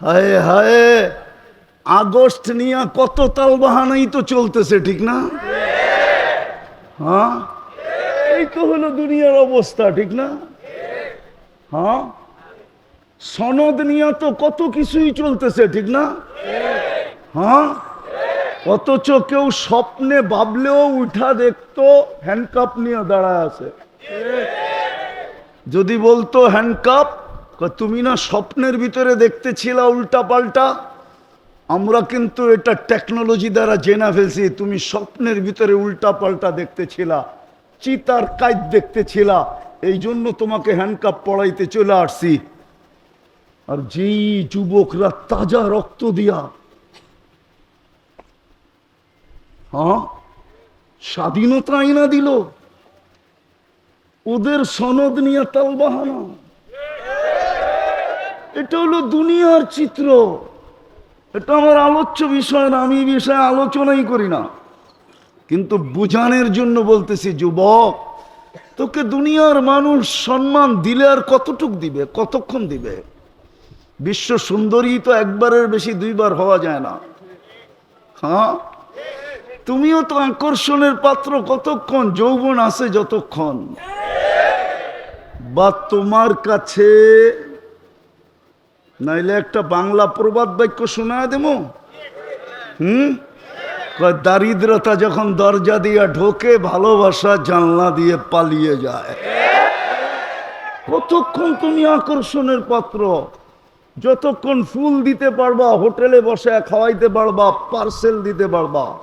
হায় হায়, August নিয়ে কত তাল বাহানাই তো চলতেছে, ঠিক না? হ্যাঁ? এই তো হলো দুনিয়ার অবস্থা, ঠিক না? হ্যাঁ? সনদ নিয়ে তো কত কিছুই চলতেছে, ঠিক না? হ্যাঁ? অথচ কেউ স্বপ্নে ভাবলেও উঠা দেখতো হ্যান্ডকাপ নিয়ে দাঁড়ায় আছে। যদি বলতো হ্যান্ডকাপ তুমি না স্বপ্নের ভিতরে দেখতেছিলা উল্টা পাল্টা আমরা কিন্তু এটা টেকনোলজি দ্বারা জেনা ফেলছি, তুমি স্বপ্নের ভিতরে উল্টা পাল্টা দেখতেছিলা, চিতার কাজ দেখতেছিলা, এই জন্য তোমাকে হ্যান্ডকাপ পড়াইতে চলে আসছি। আর যেই যুবকরা তাজা রক্ত দিয়া হ্যাঁ স্বাধীনতা আইনা দিল, ওদের সনদ নিয়ে তাল বাহানা এটা হলো দুনিয়ার চিত্র। এটা আমার আলোচ্য বিষয় না, আমি বিষয়ে আলোচনাই করি না। কিন্তু বুঝানোর জন্য বলতেছি, যুবক, তোকে দুনিয়ার মানুষ সম্মান দিলে আর কতটুক দিবে, কতক্ষণ দিবে? বিশ্ব সুন্দরী তো একবারের বেশি দুইবার হওয়া যায় না। হ্যাঁ? তুমিও তো আকর্ষণের পাত্র কতক্ষণ, যৌবন আছে যতক্ষণ। বা তোমার কাছে নাইলে একটা বাংলা প্রবাদ বাক্য শোনা দেব? হুম? দারিদ্রতা যখন দরজা দিয়া ঢোকে, ভালোবাসা জানলা দিয়ে পালিয়ে যায়। কতক্ষণ তুমি আকর্ষণের পাত্র? যতক্ষণ ফুল দিতে পারবা, হোটেলে বসে খাওয়াইতে পারবা, পার্সেল দিতে পারবা।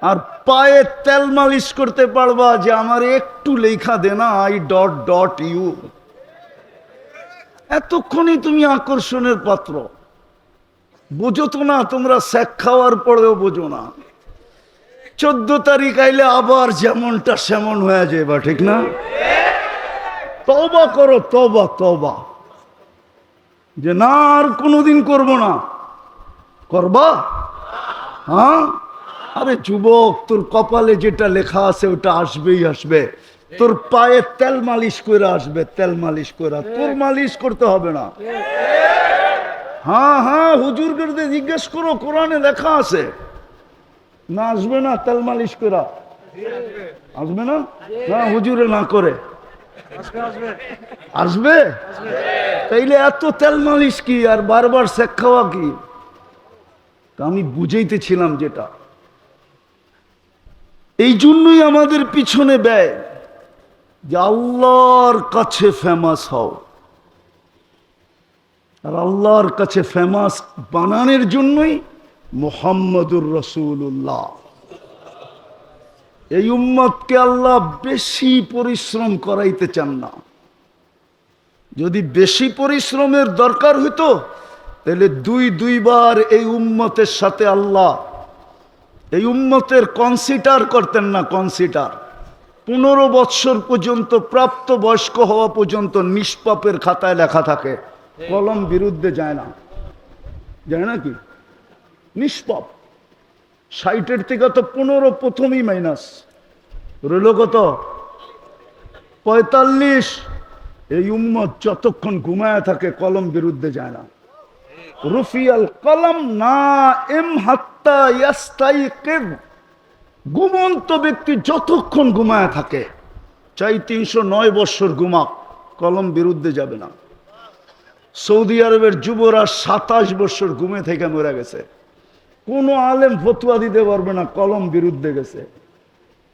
আর পায়ে তেল মালিশ করতে পারবা যে, আমার একটু লেখা দে না আই ডট ডট ইউ এতক্ষণই তুমি আকর্ষণের পাত্র। বোঝো তো না, তোমরা স্যাক খাওয়ার পরেও বোঝো না। চোদ্দ তারিখ আইলে আবার যেমনটা সেমন হয়ে যায় বা ঠিক না? তবা করো তবা তবা যে না আর কোনোদিন করব না। করবা? হ্যাঁ? আরে যুবক, তোর কপালে যেটা লেখা আছে, ওটা আসবেই আসবে। তোর পায়ে তেল মালিশ করে আসবে তেল মালিশ করে তোর মালিশ করতে হবে না। হ্যাঁ হ্যাঁ হুজুর করতে জিজ্ঞেস করো কোরআনে লেখা আছে। না আসবে না তেল মালিশ করা আসবে না? না হুজুরে না করে। আসবে তাইলে এত তেল মালিশ কি আর বারবার শেখ খাওয়া কি? আমি বুঝাইতেছিলাম যেটা। এই জন্যই আমাদের পিছনে ব্যয়। যে আল্লাহর কাছে ফেমাস হও। আর আল্লাহর কাছে ফেমাস বানানোর জন্যই মোহাম্মদুর রসুল্লাহ এই উম্মতকে আল্লাহ বেশি পরিশ্রম করাইতে চান না। যদি বেশি পরিশ্রমের দরকার হইতো, তাহলে দুই, দুইবার এই উম্মতের সাথে আল্লাহ, এই উম্মতের কনসিডার করতেন না কনসিডার পনেরো বৎসর পর্যন্ত প্রাপ্ত বয়স্ক হওয়া পর্যন্ত নিষ্পাপের খাতায় লেখা থাকে। কলম বিরুদ্ধে যায় না। যায় না কি? নিষ্পাপ। ষাটের থেকে তো পনেরো প্রথমই মাইনাস রইল কত? পঁয়তাল্লিশ। এই উম্মত যতক্ষণ ঘুমায় থাকে, কলম বিরুদ্ধে যায় না। রুফিয়াল কলম না এম হাত্তা ইয়াস্তাইকিব ঘুমন্ত ব্যক্তি যতক্ষণ ঘুমায় থাকে, চাই তিনশো নয় বৎসর ঘুমাক, কলম বিরুদ্ধে যাবে না। সৌদি আরবের যুবরা সাতাশ বৎসর ঘুমে থেকে মরে গেছে। কোনো আলেম ফতুয়া দিতে পারবে না, কলম বিরুদ্ধে গেছে।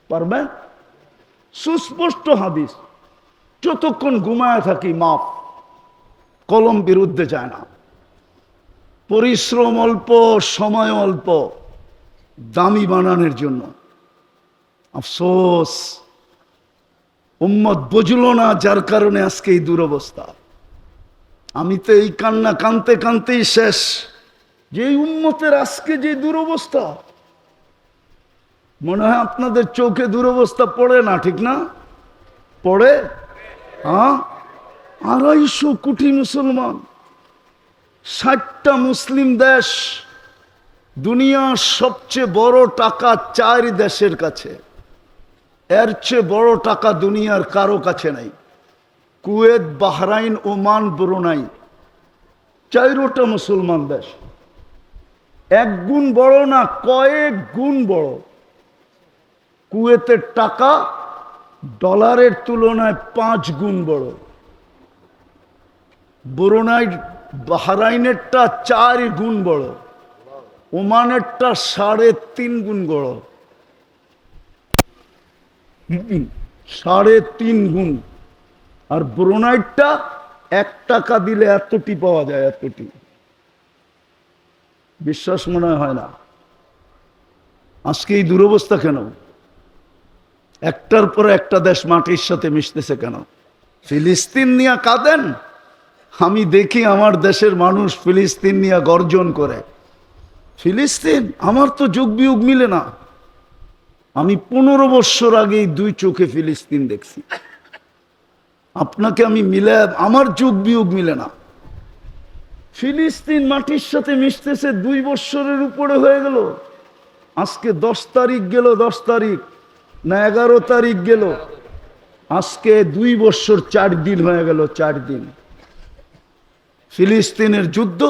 পারবে? সুস্পষ্ট হাদিস, যতক্ষণ ঘুমায় থাকি মাপ কলম বিরুদ্ধে যায় না। পরিশ্রম অল্প, সময় অল্প, দামি বানানোর জন্য। আফসোস। উম্মত বুঝলো না যার কারণে আজকে এই দুরবস্থা। আমি তো এই কান্না কানতে কানতেই শেষ। যে উম্মতের আজকে যে দুরবস্থা, মনে হয় আপনাদের চোখে দুরবস্থা পড়ে না, ঠিক না? পড়ে? হ্যাঁ? আড়াইশো কোটি মুসলমান, ষাটটা মুসলিম দেশ, দুনিয়ার সবচেয়ে বড় টাকা চার দেশের কাছে। এর চেয়ে বড় টাকা দুনিয়ার কারও কাছে নাই। কুয়েত, বাহরাইন, ওমান, ব্রুনাই, চাইরোটা মুসলমান দেশ। এক গুণ বড় না কয়েক গুণ বড়? কুয়েতের টাকা ডলারের তুলনায় পাঁচ গুণ বড়। বরুণাই বাহরাইনেরটা চার গুণ বড়। ওমানেরটা সাড়ে তিন গুণ বড়। সাড়ে তিন গুণ। আর ব্রোনাইটটা এক টাকা দিলে এতটি পাওয়া যায়, এতটি। বিশ্বাস মনে হয় না। আজকে এই দুরবস্থা কেন? একটার পর একটা দেশ মাটির সাথে মিশতেছে কেন? ফিলিস্তিন নিয়ে কাঁদেন? আমি দেখি আমার দেশের মানুষ ফিলিস্তিন নিয়ে গর্জন করে। ফিলিস্তিন, আমার তো যোগ বিয়োগ মিলে না। আমি পনেরো বৎসর আগেই দুই চোখে ফিলিস্তিন দেখছি। আপনাকে আমি মিলে, আমার যোগ বিয়োগ মিলে না। ফিলিস্তিন মাটির সাথে মিশতেছে দুই বৎসরের উপরে হয়ে গেল। আজকে দশ তারিখ গেল, দশ তারিখ না এগারো তারিখ গেল। আজকে দুই বৎসর চার দিন হয়ে গেল, চার দিন। ফিলিস্তিনের যুদ্ধ।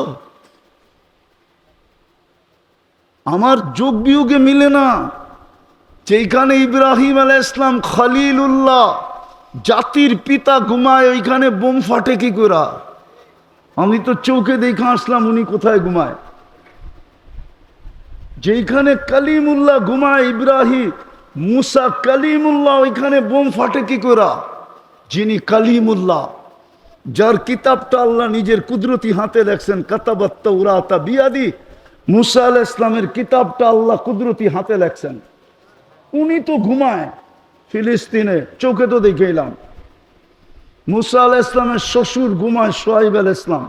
আমার যোগ বিয়োগে মিলে না। যেখানে ইব্রাহিম আলাহ ইসলাম খলিলুল্লাহ জাতির পিতা ঘুমায়, ওইখানে বোম ফাটে কি করা আমি তো চৌকে দেখে আসলাম উনি কোথায় ঘুমায়। যেখানে কালিমুল্লাহ ঘুমায় ইব্রাহিম, মুসা কালিমুল্লাহ ওইখানে বোম ফাটে কি করা যিনি কালিমুল্লাহ, যার কিতাবটা আল্লাহ নিজের কুদরতি হাতে লেখছেন কাতাবাত্তা উরাতা বিয়াদি, মুসা আল ইসলামের কিতাবটা আল্লাহ কুদরতি হাতে লেখছেন। উনি তো ঘুমায়, ফিলিস্তিনে, চোখে তো দেখে এলাম মুসা আল ইসলামের শ্বশুর ঘুমায় সোহাইব আল ইসলাম।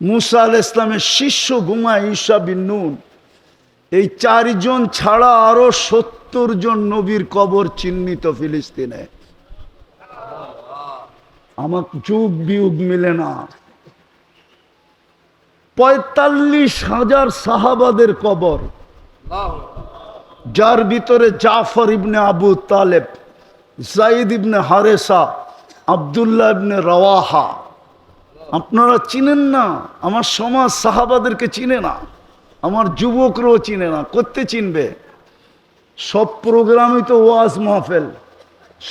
মুসা আল ইসলামের শিষ্য ঘুমায় ঈশা বিন নুন। এই চারজন ছাড়া আরও সত্তর জন নবীর কবর চিহ্নিত ফিলিস্তিনে। আমার যুগ বিয়োগ মিলে না। পঁয়তাল্লিশ হাজার সাহাবাদের কবর। যার ভিতরে জাফর ইবনে আবু তালেব, জাইদ ইবনে হারেসা, আবদুল্লাহ ইবনে রওয়াহা। আপনারা চিনেন না, আমার সমাজ সাহাবাদেরকে চিনে না, আমার যুবকরাও চিনে না, করতে চিনবে। সব প্রোগ্রামই তো ওয়াজ মাহফেল।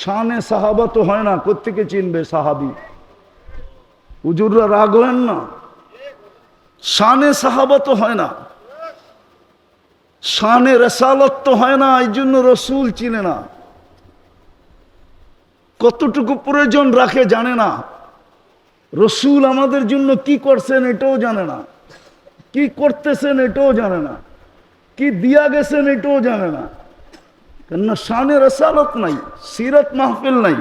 শানে সাহাবা তো হয় না, কোত্থেকে চিনবে সাহাবি? হুজুররা রাগ হলেন না। শানে সাহাবা তো হয় না। শানে রেসালত তো হয় না, এই জন্য রসুল চিনে না। কতটুকু প্রয়োজন রাখে জানে না। রসুল আমাদের জন্য কি করছেন এটাও জানে না। কি করতেছেন এটাও জানে না। কি দিয়া গেছেন এটাও জানে না। কেননা শানে রেসালত নাই, সিরত মাহফিল নাই।